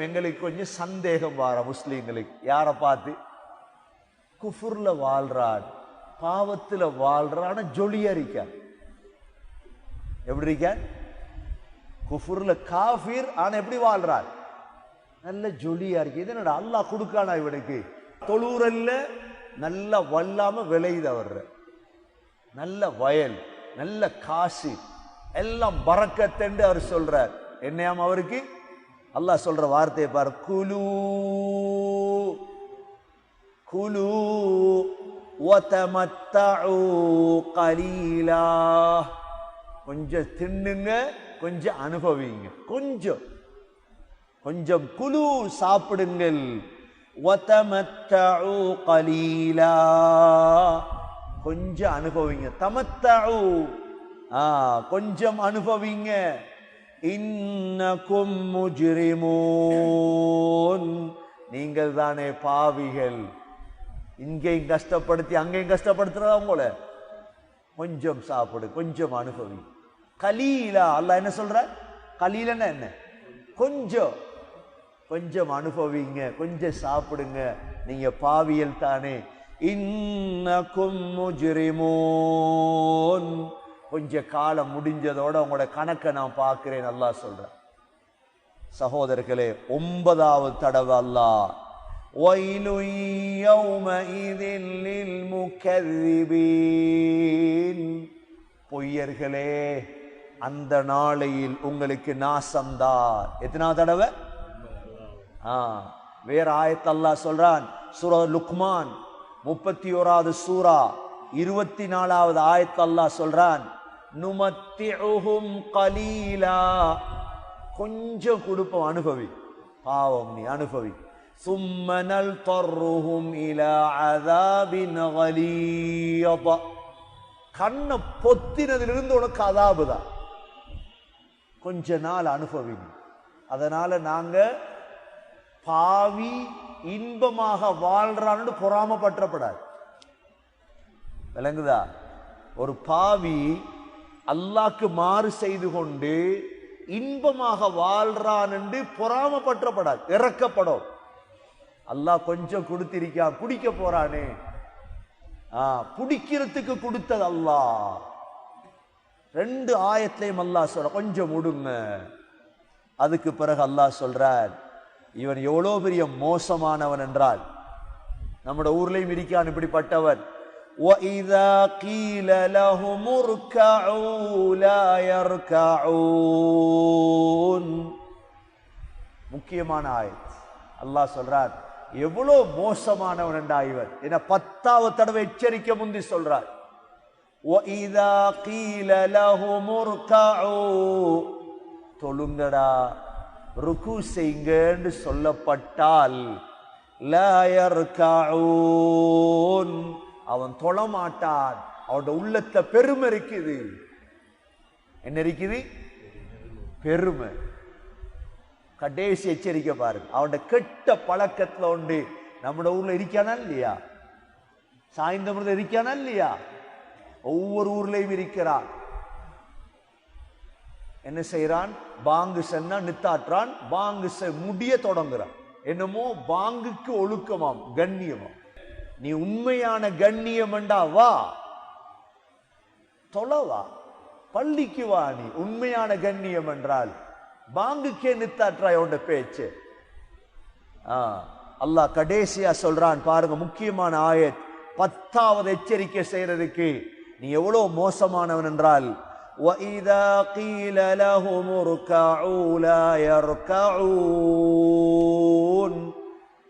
எங்களுக்கு கொஞ்சம் சந்தேகம் வார முஸ்லீம்களுக்கு. யாரை பார்த்து? குஃபுர்ல வாழ்றான் பாவத்துல வாழ்றான் ஜொலியா இருக்க எப்படி இருக்கான்? குஃபுரில் காஃபீர் ஆனால் எப்படி வாழ்றான்? நல்ல ஜொலியா இருக்கு. இது என்னடா அல்லாஹ் கொடுக்கானா இவனுக்கு? தொழுறல்ல நல்ல வல்லாம விளையுது அவர் நல்ல வயல் நல்ல காசு எல்லாம் பறக்கத்தென்று அவர் சொல்றார். என்னையாம் அவருக்கு? அல்லாஹ் சொல்ற வார்த்தையை பாரு. குலு குலு கலீலா. கொஞ்சம் தின்னுங்க கொஞ்சம் அனுபவிங்க. கொஞ்சம். கொஞ்சம் குலு சாப்பிடுங்கள். வதமத்தஉ கலீலா. கொஞ்சம் அனுபவிங்க. தமத்தாவு ஆ கொஞ்சம் அனுபவிங்க. இன்னக்கும் முஜ்ரிமூன். நீங்கள் தானே பாவிகள். இங்கேயும் கஷ்டப்படுத்தி அங்கேயும் கஷ்டப்படுத்துறதா உங்களை? கொஞ்சம் சாப்பிடு கொஞ்சம் அனுபவி. கலீலா அல்ல என்ன சொல்ற? கலீலன்னா என்ன? கொஞ்சம் கொஞ்சம் அனுபவிங்க கொஞ்சம் சாப்பிடுங்க. நீங்க பாவியல் தானே. இன்னக்கும் முஜ்ரிமூன். கொஞ்சம் காலம் முடிஞ்சதோட உங்களோட கணக்கை நான் பார்க்கிறேன் நல்லா சொல்றேன். சகோதரர்களே ஒன்பதாவது தடவை அல்லா பொய்யர்களே அந்த நாளையில் உங்களுக்கு நாசம்தான் எத்தனாவது தடவை? ஆ வேற ஆயத்தல்லா சொல்றான் சூரா லுக்மான் முப்பத்தி ஓராவது சூரா இருபத்தி நாலாவது ஆயத்தல்லா சொல்றான் நுமத்திஹும் கலீலா. கொஞ்சம் கொடுப்போம் அனுபவி. பாவம் நீ அனுபவி. சும்மனல் தொர்ருகும் இலாபின் கண்ணை பொத்தினதிலிருந்து உனக்கு அதாபுதான் கொஞ்ச நாள் அனுபவி அதனால நாங்க பாவி இன்பமாக வாழ்றான்னு பொறாம பற்றப்படாது விளங்குதா? ஒரு பாவி அல்லாக்கு மாறு செய்து கொண்டு இன்பமாக வாழ்றான் என்று பொறாமப்பற்றப்படாது இறக்கப்படும். அல்லாஹ் கொஞ்சம் கொடுத்திருக்கான் குடிக்க போறானே. ஆ குடிக்கிறதுக்கு கொடுத்தது அல்லாஹ். ரெண்டு ஆயத்தையும் அல்லாஹ் சொல்ற கொஞ்சம் முடுங்க அதுக்கு பிறகு அல்லாஹ் சொல்றார் இவன் எவ்வளோ பெரிய மோசமானவன் என்றால் நம்மட ஊர்லேயும் இருக்கான் இப்படிப்பட்டவன். وَإِذَا قِيلَ لَهُمُ ارْكَعُوا لَا يَرْكَعُونَ முக்கியமான ஆயத் அல்லாஹ் சொல்றார் எவ்வளவு மோசமானவன் என்றா இவன் என பத்தாவது தடவை எச்சரிக்கை முந்தி சொல்றார் وَإِذَا قِيلَ لَهُمُ ارْكَعُوا தொழுங்கடா ருக்கு செய்யுங்கன்னு சொல்லப்பட்டால் லா யர்கஊன் அவன் தொழமாட்டான். அவனோட உள்ளத்துல பெருமை இருக்குது. என்ன இருக்குது? பெருமை. கடைசி எச்சரிக்கை பாருங்க. அவனோட கெட்ட பழக்கத்துல உண்டு. நம்மட ஊர்ல இருக்கானா இல்லையா? சாய்ந்தமிரத இருக்கானா இல்லையா? ஒவ்வொரு ஊர்லயும் இருக்கிறான். என்ன செய்யறான் பாங்கு சென்னா நித்தாற்றான் பாங்கு செ- முடிய தொடங்குறான். என்னமோ பாங்குக்கு ஒழுக்கமாம் கண்ணியமாம். நீ உண்மையான கண்ணியம் வா தொலைவா பள்ளிக்கு வா நீ உண்மையான கண்ணியம் என்றால் பாங்குக்கே நித்தாற்றாய் உண்ட பேச்சு ஆ, அல்லாஹ் கடைசியா சொல்றான் பாருங்க முக்கியமான ஆயத் பத்தாவது எச்சரிக்கை செய்யறதுக்கு நீ எவ்வளவு மோசமானவன் என்றால் وَإِذَا قِيلَ لَهُمُ ارْكَعُوا لَا يَرْكَعُونَ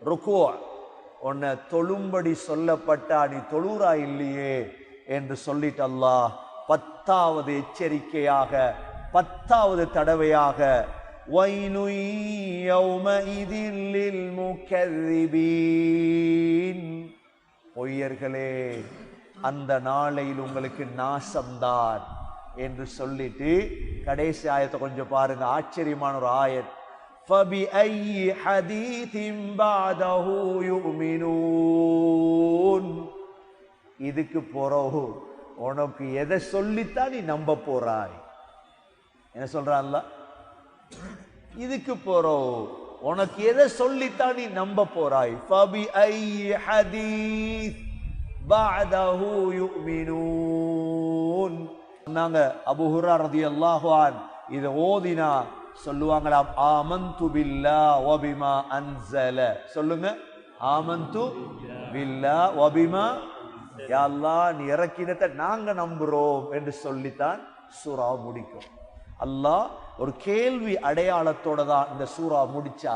ருக்குவா உன்னை தொழும்படி சொல்லப்பட்டா நீ தொழுறா இல்லையே என்று சொல்லிட்டு அல்லாஹ் பத்தாவது எச்சரிக்கையாக பத்தாவது தடவையாக பொய்யர்களே அந்த நாளையில் உங்களுக்கு நாசம்தான் என்று சொல்லிட்டு கடைசி ஆயத்தை கொஞ்சம் பாருங்க. ஆச்சரியமான ஒரு ஆயத். فَبِأَيِّ حَدِيثٍ بَعْدَهُ يُؤْمِنُونَ இதுக்கு பிறகு உனக்கு எதை சொல்லித்தான் நீ நம்ப போறாய் என்ன சொல்றான்ல இதுக்கு போறோம் உனக்கு எதை சொல்லித்தான் நீ நம்ப போறாய் ஃபபி ஐ ஹதீஸ் பஅதஹு யுமினூன் சொன்னாங்க அபூ ஹுரைரா ரலியல்லாஹு அன் இத ஓதினா சொல்லுவாங்களாம். ஆமந்து பில்லா ஓபிமா அன்சல. சொல்லுங்க. ஆமந்து பில்லா ஓபிமா யாழ்லா நீ இறக்கினத்தை நாங்க நம்புறோம் என்று சொல்லித்தான் சூறா முடிக்கும். அல்லாஹ் ஒரு கேள்வி அடையாளத்தோட தான் இந்த சூறா முடிச்சா.